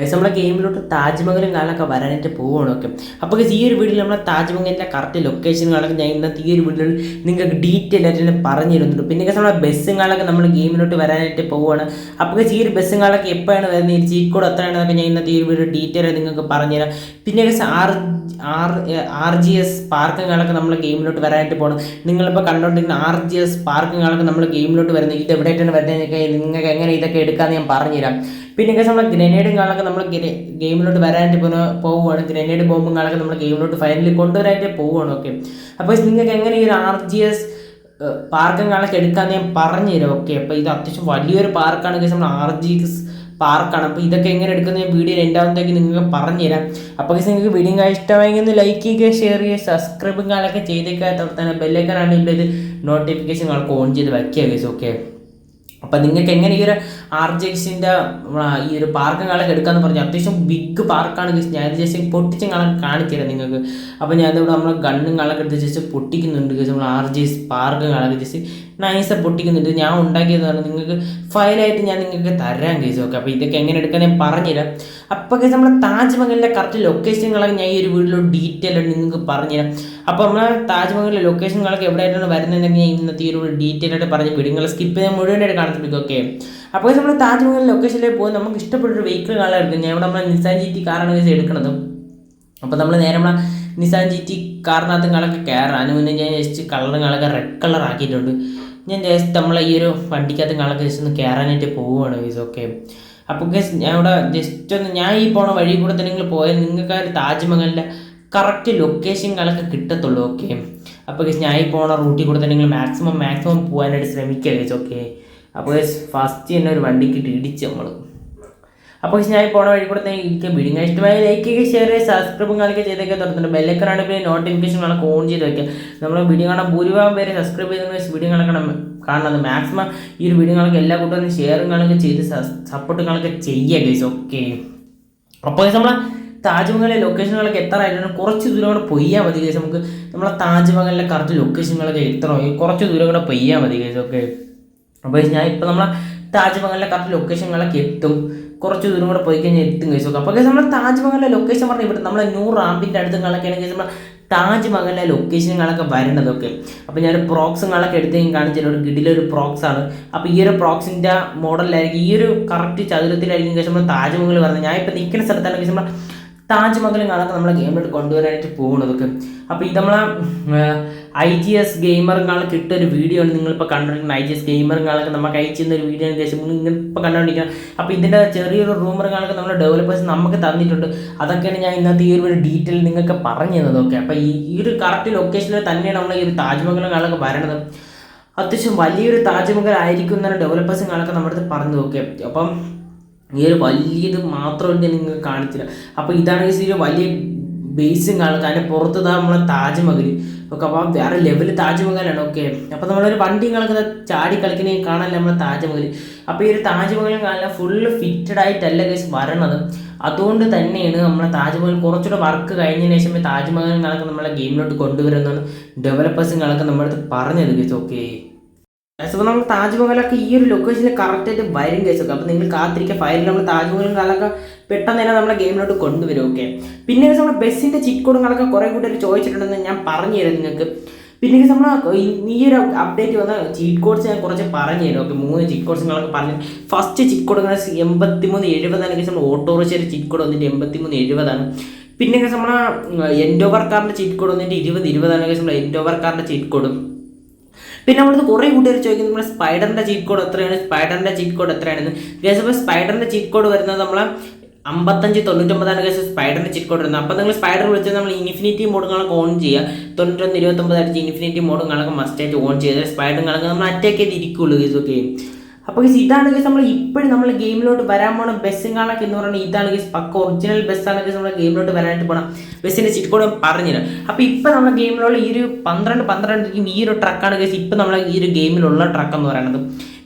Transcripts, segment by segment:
നമ്മളെ ഗെയിമിലോട്ട് താജ്മഹലും കാലൊക്കെ വരാനായിട്ട് പോവുകയാണ് ഒക്കെ അപ്പോൾ ഈ ഒരു വീഡിയോയിൽ നമ്മളെ താജ്മഹലിന്റെ കറക്റ്റ് ലൊക്കേഷൻ കാലൊക്കെ ഞാൻ ഇന്നത്തെ ഈ ഒരു വീഡിയോയിൽ നിങ്ങൾക്ക് ഡീറ്റെയിൽ ആയിട്ട് തന്നെ പറഞ്ഞു തരുന്നുണ്ട്. പിന്നെ നമ്മളെ ബസ്സും കാലൊക്കെ നമ്മൾ ഗെയിമിലോട്ട് വരാനായിട്ട് പോവുകയാണ് അപ്പോൾ ഈ ഒരു ബസ്സും കാലൊക്കെ എപ്പോഴാണ് വരുന്നത് ഈ കോഡ് എത്രയാണെന്നൊക്കെ ഞാൻ ഇന്നത്തെ ഈ ഒരു വീഡിയോ ഡീറ്റെയിൽ നിങ്ങൾക്ക് പറഞ്ഞുതരാം. പിന്നെ R R R G S പാർക്കുകളൊക്കെ നമ്മൾ ഗെയിമിലോട്ട് വരാനായിട്ട് പോകണം നിങ്ങളിപ്പോൾ കണ്ടുകൊണ്ടിരിക്കുന്ന ആർ ജി എസ് പാർക്കുകളൊക്കെ നമ്മൾ ഗെയിമിലോട്ട് വരുന്നത് ഇത് എവിടെയായിട്ടാണ് വരുന്നതെന്നൊക്കെ നിങ്ങൾക്ക് എങ്ങനെ ഇതൊക്കെ എടുക്കാമെന്ന് ഞാൻ പറഞ്ഞുതരാം. പിന്നെ നമ്മൾ ഗ്രനേഡും കാണാനൊക്കെ നമ്മൾ ഗെയിമിലോട്ട് വരാനായിട്ട് പോകുന്ന പോവുകയാണ് ഗ്രനേഡ് ബോംബും കാണാനൊക്കെ നമ്മൾ ഗെയിമിലോട്ട് ഫൈനലി കൊണ്ടുവരാനായിട്ട് പോവുകയാണ് ഓക്കെ അപ്പോൾ നിങ്ങൾക്ക് എങ്ങനെ ഈ ഒരു ആർ ജി എസ് പാർക്കും കാണാനൊക്കെ എടുക്കാമെന്ന് ഞാൻ പറഞ്ഞുതരാം. ഓക്കെ അപ്പോൾ ഇത് അത്യാവശ്യം വലിയൊരു പാർക്കാണ് നമ്മൾ ആർ ജി എസ് പാർക്കാണ്. അപ്പോൾ ഇതൊക്കെ എങ്ങനെ എടുക്കുന്ന വീഡിയോ രണ്ടാമത്തേക്ക് നിങ്ങൾക്ക് പറഞ്ഞു തരാം അപ്പോൾ നിങ്ങൾക്ക് വീഡിയോ ഇഷ്ടമായെങ്കിൽ ഒന്ന് ലൈക്ക് ചെയ്യുക ഷെയർ ചെയ്യുക സബ്സ്ക്രൈബും കാണാനൊക്കെ ചെയ്തേക്കാത്ത തന്നെ ബെല്ലൈക്കനാണ് ഇവിടെ ഇത് നോട്ടിഫിക്കേഷൻ നിങ്ങൾക്ക് ഓൺ ചെയ്ത് വയ്ക്കുക ഗൈസ് ഓക്കെ അപ്പം നിങ്ങൾക്ക് എങ്ങനെ ഈ ഒരു ആർ ജെ ഈ ഒരു പാർക്കും കാലൊക്കെ എടുക്കാമെന്ന് പറഞ്ഞു അത്യാവശ്യം ബിഗ് പാർക്കാണ് ഗൈസ് ഞാൻ ജസ്റ്റ് പൊട്ടിച്ചും കാണാൻ കാണിച്ചുതരാം നിങ്ങൾക്ക്. അപ്പോൾ ഞാൻ ഇവിടെ നമ്മൾ ഗണ്ണും കാലൊക്കെ എടുത്ത് ജസ്റ്റ് പൊട്ടിക്കുന്നുണ്ട് നമ്മൾ ആർ ജെ പാർക്കും കാലൊക്കെ ജസ്റ്റ് നൈസ് പൊട്ടിക്കുന്നുണ്ട്. ഞാൻ ഉണ്ടാക്കിയതാണ് നിങ്ങൾക്ക് ഫയലായിട്ട് ഞാൻ നിങ്ങൾക്ക് തരാം കേസ് ഓക്കെ അപ്പോൾ ഇതൊക്കെ എങ്ങനെ എടുക്കാൻ ഞാൻ പറഞ്ഞുതരാം. അപ്പോൾ കേസ് നമ്മൾ താജ്മഹലിന്റെ കറക്റ്റ് ലൊക്കേഷനുകളൊക്കെ ഞാൻ ഈ ഒരു വീഡിയോ ഡീറ്റെയിൽ നിങ്ങൾക്ക് പറഞ്ഞുതരാം. അപ്പോൾ നമ്മൾ താജ്മഹലിലെ ലൊക്കേഷനുകളൊക്കെ എവിടെയായിട്ടാണ് വരുന്നതെന്നൊക്കെ ഞാൻ ഇന്നത്തെ ഒരു ഡീറ്റെയിൽ ആയിട്ട് പറഞ്ഞ് വിടും. നിങ്ങൾ സ്കിപ്പ് ചെയ്യാൻ മുഴുവനായിട്ട് കാണിച്ചിട്ട് ഓക്കെ അപ്പോൾ നമ്മൾ താജ്മഹൽ ലൊക്കേഷനിലേക്ക് പോകും നമുക്ക് ഇഷ്ടപ്പെട്ടൊരു വെഹിക്കിൾ കാണാൻ എടുക്കും. ഞാൻ ഇവിടെ നമ്മൾ നിസാൻ ജി ടി കാറാണ് എടുക്കുന്നത്. അപ്പോൾ നമ്മൾ നേരെ നമ്മളെ നിസാൻ ജി ടി കാറിനകത്ത് കളൊക്കെ കയറാം. അതിന് മുന്നേ ഞാൻ ജസ്റ്റ് കളറും കളൊക്കെ റെഡ് കളർ ആക്കിയിട്ടുണ്ട്. ഞാൻ ജസ്റ്റ് നമ്മളെ ഈ ഒരു വണ്ടിക്കകത്ത് കളൊക്കെ ജസ്റ്റ് ഒന്ന് കയറാനായിട്ട് പോവുകയാണ് ഗൈസ് ഓക്കെ അപ്പോൾ ഗസ് ഞാൻ ഇവിടെ ജസ്റ്റ് ഒന്ന് ഞാൻ ഈ പോണ വഴി കൂടെ തന്നെ നിങ്ങൾ പോയാൽ നിങ്ങൾക്ക് ആ ഒരു താജ്മഹലിന്റെ കറക്റ്റ് ലൊക്കേഷനുകളൊക്കെ കിട്ടത്തുള്ളൂ ഓക്കെ അപ്പോൾ ഗസ് ഞാൻ ഈ പോണ റൂട്ടിൽ കൂടെ തന്നെ നിങ്ങൾ മാക്സിമം മാക്സിമം പോകാനായിട്ട് ശ്രമിക്കുക ഓക്കെ അപ്പോൾ ഗസ് ഫസ്റ്റ് തന്നെ ഒരു വണ്ടിക്ക് ഇടിച്ച് നമ്മൾ അപ്പോൾ ഞാൻ പോണ വഴി കൂടെ തന്നെ എനിക്ക് വീഡിയോ ഇഷ്ടമായി ലൈക്ക് ഷെയർ സബ്സ്ക്രൈബും കാണിക്കുക ചെയ്തൊക്കെ തുറന്നിട്ടുണ്ട് ബെല്ലൈക്കനാണ് പിന്നെ നോട്ടിഫിക്കേഷൻ കാണാൻ ഓൺ ചെയ്ത് വയ്ക്കുക നമ്മൾ വീഡിയോ കാണാൻ ഭൂരിഭാഗം പേര് സബ്സ്ക്രൈബ് ചെയ്ത് വീഡിയോ കാണണം. കാണുന്നത് മാക്സിമം ഈ ഒരു വീഡിയോ കാണൊക്കെ എല്ലാ കൂട്ടരും ഷെയറും കാണുക ചെയ്ത് സപ്പോർട്ടും കാണൊക്കെ ചെയ്യുക ഗൈസ് ഓക്കെ അപ്പോൾ നമ്മൾ താജ്മഹലിലെ ലൊക്കേഷനുകളൊക്കെ ആയിരുന്നു കുറച്ച് ദൂരം കൂടെ പൊയ്യാൽ മതി കേസ് നമുക്ക് നമ്മളെ താജ്മഹലിലെ കറക്റ്റ് ലൊക്കേഷനുകളൊക്കെ എത്ര കുറച്ച് ദൂരം കൂടെ പൊയ്യാൽ മതി കേസ് ഓക്കെ അപ്പോൾ ഞാൻ ഇപ്പോൾ നമ്മളെ താജ്മഹലിലെ കറക്റ്റ് ലൊക്കേഷനുകളൊക്കെ എത്തും. കുറച്ച് ദൂരം കൂടെ പോയി കഴിഞ്ഞാൽ എത്തും കേസ് ഓക്കെ അപ്പോൾ കേസ് നമ്മളെ താജ്മഹലിലെ ലൊക്കേഷൻ പറഞ്ഞാൽ ഇവിടെ നമ്മളെ ന്യൂ റാമ്പിന്റെ അടുത്തുകളൊക്കെയാണ് കേസ് നമ്മൾ താജ്മഹലിലെ ലൊക്കേഷനുകളൊക്കെ വരേണ്ടതൊക്കെ അപ്പോൾ ഞാൻ പ്രോക്സുകളൊക്കെ എടുത്ത് ഞാൻ കാണിച്ചു ഒരു ഗിഡിലൊരു പ്രോക്സ് ആണ്. അപ്പോൾ ഈ ഒരു പ്രോക്സിന്റെ മോഡലിലായിരിക്കും ഈ ഒരു കറക്റ്റ് ചതുരത്തിലായിരിക്കും കേസ് നമ്മൾ താജ്മഹൽ പറഞ്ഞത് ഞാൻ ഇപ്പോൾ നിൽക്കുന്ന സ്ഥലത്താണ് കേസ് നമ്മൾ താജ്മഹലും കാണാൻ നമ്മളെ ഗെയിമിലോട്ട് കൊണ്ടുവരാനായിട്ട് പോകുന്നതൊക്കെ. അപ്പോൾ ഇത് നമ്മളെ ഐ ജി എസ് ഗെയിമറിനാളെ കിട്ടിയ ഒരു വീഡിയോ ആണ് നിങ്ങളിപ്പോൾ കണ്ടുകൊണ്ടിരിക്കുന്ന ഐ ജി എസ് ഗെയിമറുകളൊക്കെ നമുക്ക് അയച്ചു തന്ന ഒരു വീഡിയോ ആണ് ശേഷം നിങ്ങൾ ഇപ്പോൾ കണ്ടുകൊണ്ടിരിക്കുന്നത് അപ്പോൾ ഇതിന്റെ ചെറിയൊരു റൂമറുകളൊക്കെ നമ്മുടെ ഡെവലപ്പേഴ്സ് നമുക്ക് തന്നിട്ടുണ്ട്. അതൊക്കെയാണ് ഞാൻ ഇന്നത്തെ ഈ ഒരു ഡീറ്റെയിൽ നിങ്ങൾക്ക് പറഞ്ഞു തന്നതൊക്കെ അപ്പോൾ ഈ ഈ ഒരു കറക്റ്റ് ലൊക്കേഷനിൽ തന്നെയാണ് നമ്മൾ ഈ ഒരു താജ്മഹലുകളൊക്കെ വരണത്. അത്യാവശ്യം വലിയൊരു താജ്മഹൽ ആയിരിക്കും എന്നാണ് ഡെവലപ്പേഴ്സും കാണൊക്കെ നമ്മുടെ അടുത്ത് പറഞ്ഞു നോക്കിയത് അപ്പം ഈ ഒരു വലിയത് മാത്രം നിങ്ങൾ കാണിച്ചില്ല. അപ്പോൾ ഇതാണ് ഈ വലിയ ബേസും കാണുക അതിന്റെ പുറത്ത് നമ്മളെ താജ്മഹൽ ഒക്കെ അപ്പോൾ വേറെ ലെവലിൽ താജ്മഹലാണ്. ഓക്കെ അപ്പോൾ നമ്മളൊരു വണ്ടി കളക്കുന്ന ചാടി കളിക്കുന്ന കാണാൻ നമ്മളെ താജ്മഹൽ അപ്പോൾ ഈ ഒരു താജ്മഹലും കാണാൻ ഫുള്ള് ഫിറ്റഡ് ആയിട്ടല്ല കേസ് വരണത്. അതുകൊണ്ട് തന്നെയാണ് നമ്മളെ താജ്മഹൽ കുറച്ചുകൂടെ വർക്ക് കഴിഞ്ഞതിന് ശേഷം താജ്മഹൽ കണക്ക് നമ്മളെ ഗെയിമിലോട്ട് കൊണ്ടുവരുന്നതാണ് ഡെവലപ്പേഴ്സും കണക്ക് നമ്മളടുത്ത് പറഞ്ഞത് കേസ് ഓക്കെ. അപ്പോൾ നമ്മൾ താജ്മഹലൊക്കെ ഈ ഒരു ലൊക്കേഷനിൽ കറക്റ്റായിട്ട് വരും കേസൊക്കെ അപ്പോൾ നിങ്ങൾ കാത്തിരിക്കുക ഫയലിൽ നമ്മൾ താജ്മഹലും കാലൊക്കെ പെട്ടെന്ന് തന്നെ നമ്മളെ ഗെയിമിലോട്ട് കൊണ്ടുവരും ഓക്കെ പിന്നെ നമ്മൾ ബസ്സിന്റെ ചിറ്റ് കാലൊക്കെ കുറേ കൂട്ടർ ചോദിച്ചിട്ടുണ്ടെന്ന് ഞാൻ പറഞ്ഞു തരാം നിങ്ങൾക്ക്. പിന്നെ നമ്മൾ ഈ ഒരു അപ്ഡേറ്റ് വന്ന ചീറ്റ് കോഡ്സ് ഞാൻ കുറച്ച് പറഞ്ഞു തരാം ഓക്കെ മൂന്ന് ചീറ്റ് നിങ്ങളൊക്കെ പറഞ്ഞു ഫസ്റ്റ് ചീറ്റ് കോഡ് എൺപത്തി മൂന്ന് എഴുപതാണ് നമ്മൾ ഓട്ടോറിക്ഷയുടെ ചീറ്റ് കോഡ് വന്നിട്ട് എൺപത്തി മൂന്ന് എഴുപതാണ്. പിന്നെ നമ്മൾ എൻഡോവർ കാറിന്റെ ചീറ്റ് കോഡ് വന്നിട്ട് ഇരുപത് ഇരുപതാണ് നമ്മൾ എൻഡോവർ കാറിന്റെ ചീറ്റ് കോഡും പിന്നെ നമ്മളിത് കുറേ കൂട്ടുകാർ ചോദിക്കുന്നത് നമ്മുടെ സ്പൈഡറിന്റെ ചീറ്റ് കോഡ് എത്രയാണ്? സ്പൈഡറിന്റെ ചീറ്റ് കോഡ് എത്രയാണെന്ന്? കേസ് അപ്പോൾ സ്പൈഡറിന്റെ ചീറ്റ് കോഡ് വരുന്നത് നമ്മൾ അമ്പത്തഞ്ച് തൊണ്ണൂറ്റൊമ്പതാണ് കേസ് സ്പൈഡറിന്റെ ചീറ്റ് കോഡ് വരുന്നത്. അപ്പോൾ നിങ്ങൾ സ്പൈഡർ വിളിച്ചാൽ നമ്മൾ ഇൻഫിനിറ്റി മോഡുകളൊക്കെ ഓൺ ചെയ്യുക. തൊണ്ണൂറ്റൊന്ന് ഇരുപത്തൊമ്പത് അടിച്ച് ഇൻഫിനിറ്റി മോഡുകളൊക്കെ മസ്റ്റായിട്ട് ഓൺ ചെയ്ത് സ്പൈഡറുകളൊക്കെ നമ്മൾ അറ്റാക്ക് ചെയ്തിരിക്കുള്ളൂ കേസ് ഓക്കെ അപ്പോൾ ഗൈസ് ഇതാണ് ഗൈസ് നമ്മൾ ഇപ്പോഴും നമ്മൾ ഗെയിമിലോട്ട് വരാൻ പോണ കാണാൻ എന്ന് പറയുന്നത് ഇതാണ് ഗൈസ് പക്ക ഒറിജിനൽ ബസ്സാണ് ഗൈസ് നമ്മൾ ഗെയിമിലോട്ട് വരാനായിട്ട് പോകണം ബസ്സിന്റെ ചിറ്റ് കോഡ് പറഞ്ഞില്ല അപ്പോൾ ഇപ്പോൾ നമ്മുടെ ഗെയിമിലുള്ള ഈ ഒരു പന്ത്രണ്ട് പന്ത്രണ്ട് ഈ ഒരു ട്രക്കാണ് ഗൈസ് ഇപ്പോൾ നമ്മളെ ഈ ഒരു ഗെയിമിലുള്ള ട്രക്ക് എന്ന് പറയുന്നത്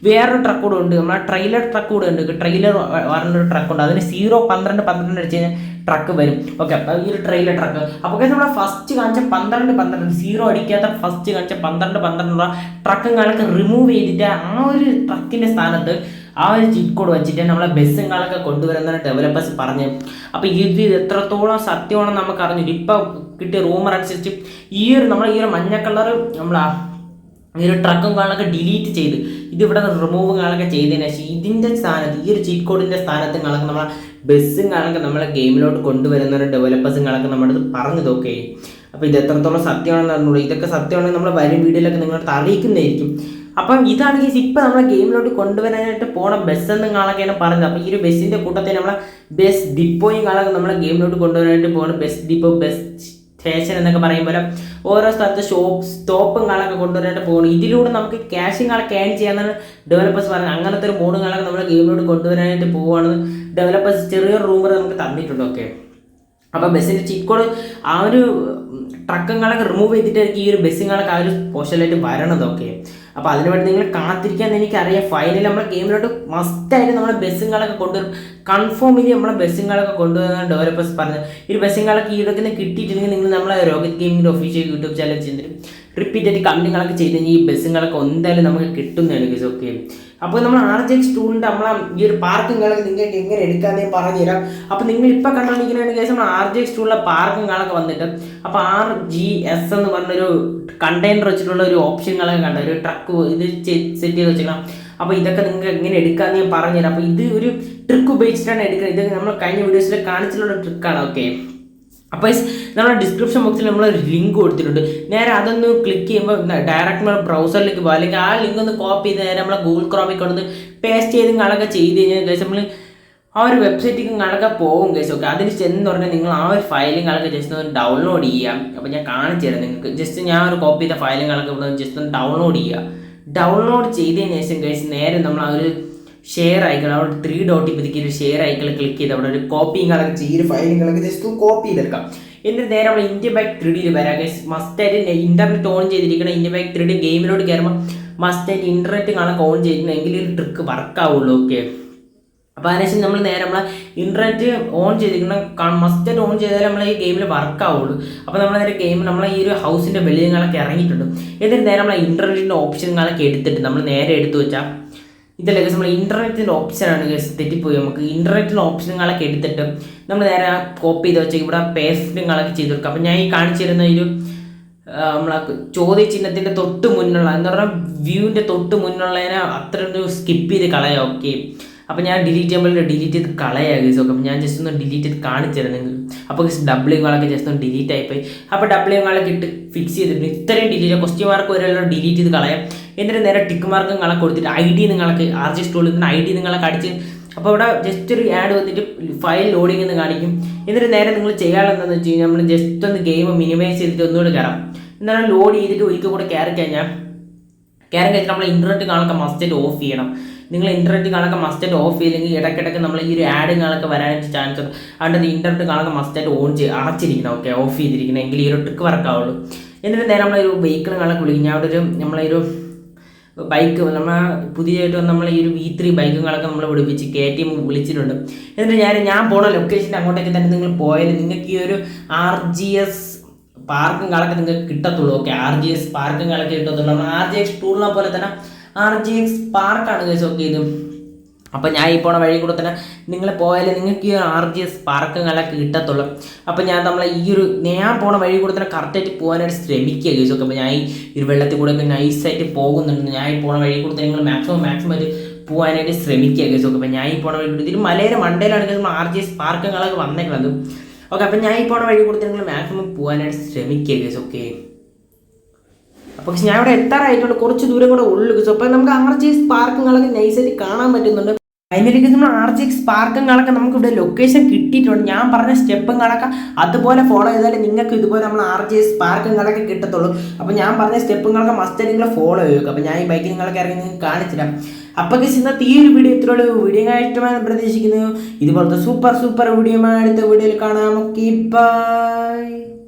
വേറൊരു ട്രക്ക് കൂടെ ഉണ്ട്. നമ്മളെ ട്രെയിലർ ട്രക്ക് കൂടെ ഉണ്ട്. ട്രെയിലർ പറഞ്ഞൊരു ട്രക്ക് ഉണ്ട്. അതിന് സീറോ പന്ത്രണ്ട് പന്ത്രണ്ട് അടിച്ച് കഴിഞ്ഞാൽ ട്രക്ക് വരും. ഓക്കെ ഈ ഒരു ട്രെയിലർ ട്രക്ക് അപ്പോൾ നമ്മുടെ ഫസ്റ്റ് കാണിച്ച പന്ത്രണ്ട് പന്ത്രണ്ട് സീറോ അടിക്കാത്ത ഫസ്റ്റ് കാണിച്ച പന്ത്രണ്ട് പന്ത്രണ്ടുള്ള ട്രക്കും കാണൊക്കെ റിമൂവ് ചെയ്തിട്ട് ആ ഒരു ട്രക്കിന്റെ സ്ഥാനത്ത് ആ ഒരു ചീറ്റ് കോഡ് വെച്ചിട്ട് നമ്മളെ ബസ്സും ബസ്സുകളൊക്കെ കൊണ്ടുവരുന്ന ഡെവലപ്പേഴ്സ് പറഞ്ഞു. അപ്പോൾ ഇത് എത്രത്തോളം സത്യമാണെന്ന് നമുക്ക് അറിഞ്ഞു ഇപ്പം കിട്ടിയ റൂമർ അനുസരിച്ച് ഈ ഒരു നമ്മൾ ഈ ഒരു മഞ്ഞ കളർ നമ്മൾ ഈ ഒരു ട്രക്കും കാണൊക്കെ ഡിലീറ്റ് ചെയ്ത് ഇത് ഇവിടെ റിമൂവ് കാണൊക്കെ ചെയ്തതിന് ശേഷം ഇതിന്റെ സ്ഥാനത്ത് ഈ ഒരു ചീറ്റ് കോഡിന്റെ സ്ഥാനത്ത് കാണൊക്കെ നമ്മളെ ബസ്സും കാണൊക്കെ നമ്മളെ ഗെയിമിലോട്ട് കൊണ്ടുവരുന്ന ഒരു ഡെവലപ്പേഴ്സും കാണൊക്കെ നമ്മുടെ അടുത്ത് പറഞ്ഞു നോക്കേ അപ്പോൾ ഇത് എത്രത്തോളം സത്യമാണെന്ന് അറിഞ്ഞുള്ളൂ ഇതൊക്കെ സത്യമാണെങ്കിൽ നമ്മൾ വരും വീഡിയോയിലൊക്കെ നിങ്ങളടുത്ത് അറിയിക്കുന്നതായിരിക്കും. അപ്പം ഇതാണെങ്കിൽ ഇപ്പം നമ്മളെ ഗെയിമിലോട്ട് കൊണ്ടുവരാനായിട്ട് പോണ ബസ് എന്നും കാണൊക്കെയാണ് പറഞ്ഞത്. അപ്പോൾ ഈ ഒരു ബസ്സിന്റെ കൂട്ടത്തിൽ നമ്മളെ ബസ് ഡിപ്പോയും കാണൊക്കെ നമ്മളെ ഗെയിമിലോട്ട് കൊണ്ടുവരാനായിട്ട് പോകണം ബസ് ഡിപ്പോ ബസ് സ്റ്റേഷൻ എന്നൊക്കെ പറയുമ്പോൾ ഓരോ സ്ഥലത്ത് ഷോപ്പ് സ്റ്റോപ്പും കാണൊക്കെ കൊണ്ടുവരാനായിട്ട് പോകണം ഇതിലൂടെ നമുക്ക് ക്യാഷും കാണൊക്കെ ഏൺ ചെയ്യാന്നാണ് ഡെവലപ്പേഴ്സ് പറഞ്ഞത് അങ്ങനത്തെ ഒരു മൂന്ന് കാണൊക്കെ നമ്മൾ ഗെയിമിലൂടെ കൊണ്ടുവരാനായിട്ട് പോവുകയാണെന്ന് ഡെവലപ്പേഴ്സ് ചെറിയൊരു റൂമർ നമുക്ക് തന്നിട്ടുണ്ട്. ഓക്കെ അപ്പോൾ ബസ്സിന്റെ ചിക്കോട് ആ ഒരു ട്രക്കങ്ങളൊക്കെ റിമൂവ് ചെയ്തിട്ടായിരിക്കും ഈ ഒരു ബസ്സുകളൊക്കെ ആ ഒരു പോസ്റ്റലായിട്ട് വരണതൊക്കെ അപ്പോൾ അതിനുവേണ്ടി നിങ്ങൾ കാത്തിരിക്കാൻ എനിക്കറിയാം. ഫൈനലി നമ്മുടെ ഗെയിമിലോട്ട് മസ്റ്റായിട്ട് നമ്മളെ ബസ്സുകളൊക്കെ കൊണ്ടുവരും. കൺഫേമിലി നമ്മളെ ബസ്സുകളൊക്കെ കൊണ്ടുവന്ന ഡെവലപ്പേഴ്സ് പറഞ്ഞത് ഈ ഈ ഇടയ്ക്ക് കിട്ടിയിട്ടില്ലെങ്കിൽ നിങ്ങൾ നമ്മളെ രോഗത് ഗെയിമിന്റെ ഒഫീഷ്യൽ യൂട്യൂബ് ചാനൽ ചെയ്തിട്ട് റിപ്പീറ്റ് ആയിട്ട് കമ്പനികളൊക്കെ ചെയ്ത് കഴിഞ്ഞാൽ ഈ ബസ്സുകളൊക്കെ എന്തായാലും നമുക്ക് കിട്ടുന്നതാണ് ഗസ് ഓക്കെ അപ്പോൾ നമ്മൾ ആർ ജെ ടൂളിന്റെ നമ്മളെ ഈ ഒരു പാർക്കിങ്ങളൊക്കെ നിങ്ങൾക്ക് എങ്ങനെ എടുക്കാമെന്ന് ഞാൻ പറഞ്ഞുതരാം അപ്പോൾ നിങ്ങൾ ഇപ്പോൾ കണ്ടുകൊണ്ടിരിക്കുന്ന കേസ് നമ്മൾ ആർ ജെ ടൂളിലെ പാർക്കിങ്ങളൊക്കെ വന്നിട്ട് അപ്പോൾ ആർ ജി എസ് എന്ന് പറഞ്ഞൊരു കണ്ടെയ്നർ വെച്ചിട്ടുള്ള ഒരു ഓപ്ഷനുകളൊക്കെ കണ്ട? ഒരു ട്രക്ക് ഇത് സെറ്റ് ചെയ്ത് വെച്ചേക്കണം. അപ്പോൾ ഇതൊക്കെ നിങ്ങൾക്ക് എങ്ങനെ എടുക്കാമെന്ന് ഞാൻ പറഞ്ഞുതരാം. അപ്പോൾ ഇത് ഒരു ട്രിക്ക് ഉപയോഗിച്ചിട്ടാണ് എടുക്കുന്നത്. ഇത് നമ്മൾ കഴിഞ്ഞ വീഡിയോസിൽ കാണിച്ചിട്ടുള്ള ട്രിക്കാണ് ഓക്കെ അപ്പോൾ നമ്മുടെ ഡിസ്ക്രിപ്ഷൻ ബോക്സിൽ നമ്മൾ ഒരു ലിങ്ക് കൊടുത്തിട്ടുണ്ട്. നേരെ അതൊന്ന് ക്ലിക്ക് ചെയ്യുമ്പോൾ ഡയറക്റ്റ് നമ്മൾ ബ്രൗസറിലേക്ക് പോകുക അല്ലെങ്കിൽ ആ ലിങ്ക് ഒന്ന് കോപ്പി ചെയ്ത് നേരെ നമ്മളെ ഗൂഗിൾ ക്രോമിൽ കൊണ്ടുവന്ന് പേസ്റ്റ് ചെയ്ത് കളൊക്കെ ചെയ്ത് കഴിഞ്ഞാൽ കഴിച്ച് നമ്മൾ ആ ഒരു വെബ്സൈറ്റിലേക്ക് കളൊക്കെ പോകും കേസ് ഓക്കെ അതിന് ചെന്ന് പറഞ്ഞാൽ നിങ്ങൾ ആ ഒരു ഫയലും കളൊക്കെ ജസ്റ്റ് ഒന്ന് ഡൗൺലോഡ് ചെയ്യാം. അപ്പോൾ ഞാൻ കാണിച്ചു തരാം നിങ്ങൾക്ക്. ജസ്റ്റ് ഞാൻ ഒരു കോപ്പി ചെയ്ത ഫയലും കളൊക്കെ ജസ്റ്റ് ഒന്ന് ഡൗൺലോഡ് ചെയ്യുക ഡൗൺലോഡ് ചെയ്തതിന് ശേഷം കഴിച്ച് നേരെ നമ്മൾ ആ ഒരു ഷെയർ ഐക്കൺ അവിടെ ത്രീ ഡോട്ട് പതിക്കി ഒരു ഷെയർ ഐക്കൺ ക്ലിക്ക് ചെയ്ത് അവിടെ ഒരു കോപ്പിയും കളക്ട് ചെയ്ത് ഒരു ഫയലുകളൊക്കെ ജസ്റ്റ് കോപ്പി ചെയ്തെടുക്കാം. എന്നിട്ട് നേരെ നമ്മൾ ഇന്ത്യ ബൈക്ക് ത്രീ ഡിയിൽ വരാം മസ്റ്റ് മസ്റ്റായിട്ട് ഇന്റർനെറ്റ് ഓൺ ചെയ്തിരിക്കണം ഇന്ത്യ ബൈക്ക് ത്രീ ഡി ഗെയിമിലോട്ട് കയറുമ്പോൾ മസ്റ്റായിട്ട് ഇന്റർനെറ്റ് കാണാൻ ഓൺ ചെയ്തിരിക്കണം എങ്കിൽ ഒരു ട്രിക്ക് വർക്കാവുള്ളൂ ഓക്കെ അപ്പോൾ അതിനുശേഷം നമ്മൾ നേരെ നമ്മളെ ഇന്റർനെറ്റ് ഓൺ ചെയ്തിരിക്കണം മസ്റ്റായിട്ട് ഓൺ ചെയ്താലേ നമ്മളെ ഈ ഗെയിമിൽ വർക്ക് ആവുള്ളൂ. അപ്പോൾ നമ്മൾ നേരെ ഗെയിം നമ്മളെ ഈ ഒരു ഹൗസിന്റെ വെളിയങ്ങളൊക്കെ ഇറങ്ങിയിട്ടുണ്ട്. എന്നിട്ട് നേരെ നമ്മളെ ഇന്റർനെറ്റിന്റെ ഓപ്ഷനുകളൊക്കെ എടുത്തിട്ട് നമ്മൾ നേരെ എടുത്തു വെച്ചാൽ ഇതല്ലേ നമ്മൾ ഇന്റർനെറ്റിന്റെ ഓപ്ഷനാണ് കേസ് തെറ്റിപ്പോയി നമുക്ക്. ഇന്റർനെറ്റിന്റെ ഓപ്ഷനുകളൊക്കെ എടുത്തിട്ട് നമ്മൾ നേരെ കോപ്പി ചെയ്ത് വെച്ചാൽ ഇവിടെ പേസ്റ്റിങ്ങളൊക്കെ ചെയ്ത് കൊടുക്കാം. അപ്പോൾ ഞാൻ ഈ കാണിച്ചു തരുന്ന ഒരു നമ്മളെ ചോദ്യ ചിഹ്നത്തിന്റെ തൊട്ട് മുന്നുള്ള എന്താ പറയുക വ്യൂവിന്റെ തൊട്ട് മുന്നുള്ളതിനെ അത്ര ഒന്ന് സ്കിപ്പ് ചെയ്ത് കളയാം. ഓക്കെ അപ്പോൾ ഞാൻ ഡിലീറ്റ് ചെയ്യുമ്പോൾ ഡിലീറ്റ് ചെയ്ത് കളയാ ഗൈസ് ഓക്കെ ഞാൻ ജസ്റ്റ് ഒന്ന് ഡിലീറ്റ് ചെയ്ത് കാണിച്ചു തരാം അപ്പോൾ ഡബ്ലിങ്ങുകളൊക്കെ ജസ്റ്റ് ഒന്ന് ഡിലീറ്റ് ആയിപ്പോയി അപ്പോൾ ഡബ്ലിങ്ങുകളൊക്കെ ഇട്ട് ഫിക്സ് ചെയ്തിട്ട് ഇത്രയും ഡിലീറ്റ് ക്വസ്റ്റ്യൻ മാർക്ക് വരെയുള്ള ഡിലീറ്റ് ചെയ്ത് കളയാം. എന്നിട്ട് നേരെ ടിക്ക് മാർക്ക് നിങ്ങളെ കൊടുത്തിട്ട് ഐ ഡി നിങ്ങൾക്ക് ആർ ജി സ്റ്റോളിൽ നിന്ന് ഐ ഡി നിങ്ങളെ അടിച്ച്. അപ്പോൾ ഇവിടെ ജസ്റ്റ് ഒരു ആഡ് വന്നിട്ട് ഫയൽ ലോഡിംഗ് എന്ന് കാണിക്കും. എന്നിട്ട് നേരെ നിങ്ങൾ ചെയ്യാനുള്ളതെന്ന് വെച്ച് കഴിഞ്ഞാൽ നമ്മൾ ജസ്റ്റ് ഒന്ന് ഗെയിം മിനിമൈസ് ചെയ്തിട്ട് ഒന്നുകൂടി കയറാം എന്നാലും ലോഡ് ചെയ്തിട്ട് ഒരിക്കൽ കൂടെ കയറി കഴിഞ്ഞാൽ കയറി കഴിഞ്ഞാൽ നമ്മൾ ഇന്റർനെറ്റ് കാണുന്ന മസ്റ്റായിട്ട് ഓഫ് ചെയ്യണം. നിങ്ങൾ ഇന്റർനെറ്റ് കാണൊക്കെ മസ്റ്റായിട്ട് ഓഫ് ചെയ്യില്ലെങ്കിൽ ഇടയ്ക്കിടയ്ക്ക് നമ്മൾ ഈ ഒരു ആഡ് കാണൊക്കെ വരാനായിട്ട് ചാൻസ് ഉണ്ട്. അതുകൊണ്ട് ഇന്റർനെറ്റ് കാണൊക്കെ മസ്റ്റായിട്ട് ഓൺ ചെയ്ത് അടച്ചിരിക്കണം ഓക്കെ ഓഫ് ചെയ്തിരിക്കണം എങ്കിൽ ഈ ഒരു ട്രിക്ക് വർക്കാവുള്ളൂ എന്നിട്ട് നേരെ നമ്മളൊരു വെഹിക്കിൾ കാണൊക്കെ വിളിക്കും. ഞാൻ അവിടെ ഒരു നമ്മളൊരു ബൈക്ക് നമ്മൾ പുതിയതായിട്ട് നമ്മൾ ഈ ഒരു വി ത്രീ ബൈക്കുകളൊക്കെ നമ്മൾ വിളിപ്പിച്ച് കെ ടി എം വിളിച്ചിട്ടുണ്ട്. എന്നിട്ട് ഞാൻ ഞാൻ പോണ ലൊക്കേഷന്റെ അങ്ങോട്ടേക്ക് തന്നെ നിങ്ങൾ പോയാൽ നിങ്ങൾക്ക് ഈ ഒരു ആർ ജി എസ് പാർക്കും പാർക്കുകളൊക്കെ നിങ്ങൾക്ക് കിട്ടത്തുള്ളൂ ഓക്കെ ആർ ജി എസ് പാർക്കും പാർക്കുകളൊക്കെ കിട്ടത്തുള്ളൂ. നമ്മൾ ആർ ജി എക്സ് ടൂറിനെ പോലെ തന്നെ ആർ ജി എക്സ് പാർക്കാണ് കേസ് ഓക്കെ ഇത്. അപ്പോൾ ഞാൻ ഈ പോണ വഴി കൂടെ തന്നെ നിങ്ങൾ പോയാലേ നിങ്ങൾക്ക് ഈ ആർ ജി എസ് പാർക്കുകളൊക്കെ കിട്ടത്തുള്ളൂ. അപ്പോൾ ഞാൻ നമ്മളെ ഈ ഒരു ഞാൻ പോണ വഴി കൂടെ തന്നെ കറക്റ്റായിട്ട് പോകാനായിട്ട് ശ്രമിക്കുക കേസ് ഒക്കെ. അപ്പോൾ ഞാൻ ഈ ഒരു വെള്ളത്തിൽ കൂടെ ഒക്കെ നൈസായിട്ട് പോകുന്നുണ്ട്. ഞാൻ ഈ പോണ വഴി കൂടെ തന്നെ നിങ്ങൾ മാക്സിമം മാക്സിമം ഒരു പോകാനായിട്ട് ശ്രമിക്കുക കേസ് ഒക്കെ. അപ്പോൾ ഞാൻ ഈ പോണ വഴി കൂടെ ഇതിൽ മലയുടെ മണ്ടയിലാണ് നമ്മൾ ആർ ജി എസ് പാർക്കുകളൊക്കെ വന്നേക്കുന്നത് ഓക്കെ അപ്പം ഞാൻ ഈ പോണ വഴി കൂടെ നിങ്ങൾ മാക്സിമം പോകാനായിട്ട് ശ്രമിക്കുക കേസ് ഓക്കെ അപ്പോൾ ഞാൻ ഇവിടെ എത്താറായിട്ടുണ്ട്. കുറച്ച് ദൂരം കൂടെ ഉള്ളു. കേസ് അപ്പോൾ നമുക്ക് ആർ ജി എക്സ് പാർക്കുകളൊക്കെ നൈസായിട്ട് കാണാൻ പറ്റുന്നുണ്ട്. അതിനിടയ്ക്ക് നമ്മൾ ആർ ജി എക്സ് നമുക്ക് ഇവിടെ ലൊക്കേഷൻ കിട്ടിയിട്ടുണ്ട്. ഞാൻ പറഞ്ഞ സ്റ്റെപ്പുകളൊക്കെ അതുപോലെ ഫോളോ ചെയ്താൽ നിങ്ങൾക്ക് ഇതുപോലെ നമ്മൾ ആർ ജി എസ് പാർക്കുകളൊക്കെ കിട്ടത്തുള്ളൂ. അപ്പോൾ ഞാൻ പറഞ്ഞ സ്റ്റെപ്പുകളൊക്കെ മസ്റ്റ് നിങ്ങൾ ഫോളോ ചെയ്യുക. അപ്പോൾ ഞാൻ ഈ ബൈക്ക് നിങ്ങളൊക്കെ ഇറങ്ങി നിങ്ങൾക്ക് കാണിച്ചിടാം അപ്പോൾ ഗസ് ഇന്നത്തെ ഈ ഒരു വീഡിയോ ഇത്രയുള്ള വീഡിയോ ഇഷ്ടമായി പ്രതീക്ഷിക്കുന്നു. ഇതുപോലത്തെ സൂപ്പർ സൂപ്പർ വീഡിയോ അടുത്ത വീഡിയോയിൽ കാണാം. Okay bye